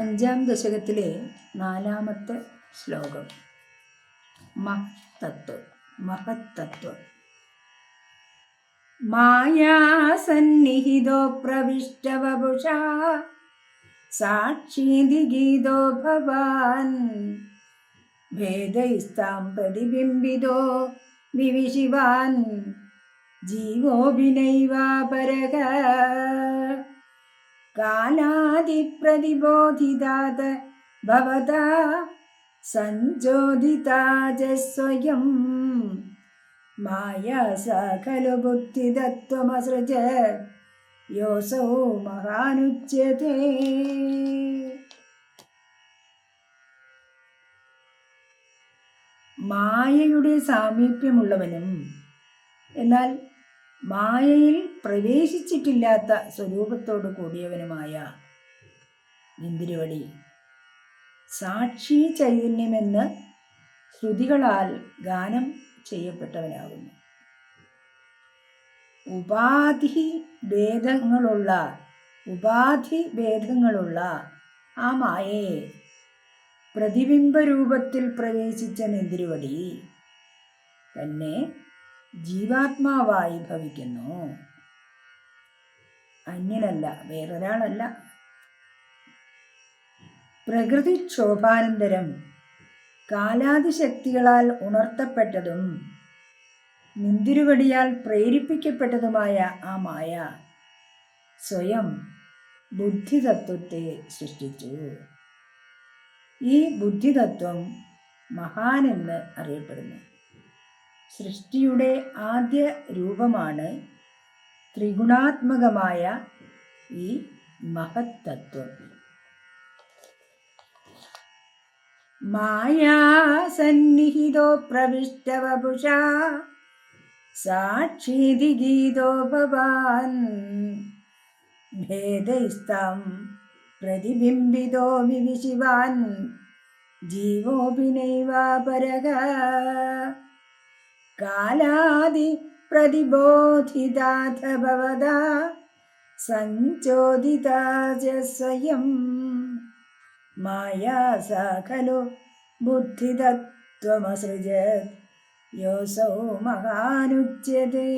അഞ്ചാം ദശകത്തിലെ നാലാമത്തെ ശ്ലോകം. മഹത്തത്വം മഹത്തത്വം. മായാസന്നിഹിതോ പ്രവിഷ്ടവപുഷാ സാക്ഷീതി ഗീതോ ഭവാൻ. ഭേദൈസ്താം പ്രതിബിംബിതോ വിവിശിവാൻ. ജീവോഭിനൈവാപരക. കാലാദിപ്രതിബോധിതാത് ഭവതാ സഞ്ജോദിതാജ സ്വയം മായാ സഖലു ഖലു ബുദ്ധിതത്വമസൃജ. യോസോ മഹാനുച്യത്തെ മായയുടെ സാമീപ്യമുള്ളവനും എന്നാൽ മായയിൽ പ്രവേശിച്ചിട്ടില്ലാത്ത സ്വരൂപത്തോട് കൂടിയവനുമായ ഇന്ദ്രിവടി സാക്ഷി ചൈതന്യമെന്ന് ശ്രുതികളാൽ ഗാനം ചെയ്യപ്പെട്ടവനാകുന്നു. ഉപാധി ഭേദങ്ങളുള്ള ഉപാധി ഭേദങ്ങളുള്ള ആ മായയെ പ്രതിബിംബ രൂപത്തിൽ പ്രവേശിച്ച നെന്തിരുവടി തന്നെ ജീവാത്മാവായി ഭവിക്കുന്നു. അന്യനല്ല വേറൊരാളല്ല. പ്രകൃതിക്ഷോഭാനന്തരം കാലാതിശക്തികളാൽ ഉണർത്തപ്പെട്ടതും നിന്തിരുവടിയാൽ പ്രേരിപ്പിക്കപ്പെട്ടതുമായ ആ മായ സ്വയം ബുദ്ധിതത്വത്തെ സൃഷ്ടിച്ചു. ഈ ബുദ്ധിതത്വം മഹാനെന്ന് അറിയപ്പെടുന്നു. സൃഷ്ടിയുടെ ആദ്യ രൂപമാണ് ത്രിഗുണാത്മകമായ ഈ മഹത്തത്വം. മായാസന്നിഹിതോ പ്രവിഷ്ടവപുഷാ സാക്ഷീതി ഗീതോ ഭവാൻ. ഭേദൈസ്താം പ്രതിബിംബിതോ വിവിശിവാൻ. ജീവോപിനൈവാപരക കാലാദി പ്രതിബോധിതാഥ ഭവതാ സഞ്ചോദിതാ സ്വയം. മായാ സ ഖലു ബുദ്ധിതത്വമസൃജത്. യോസൗ മഹാനുച്യതേ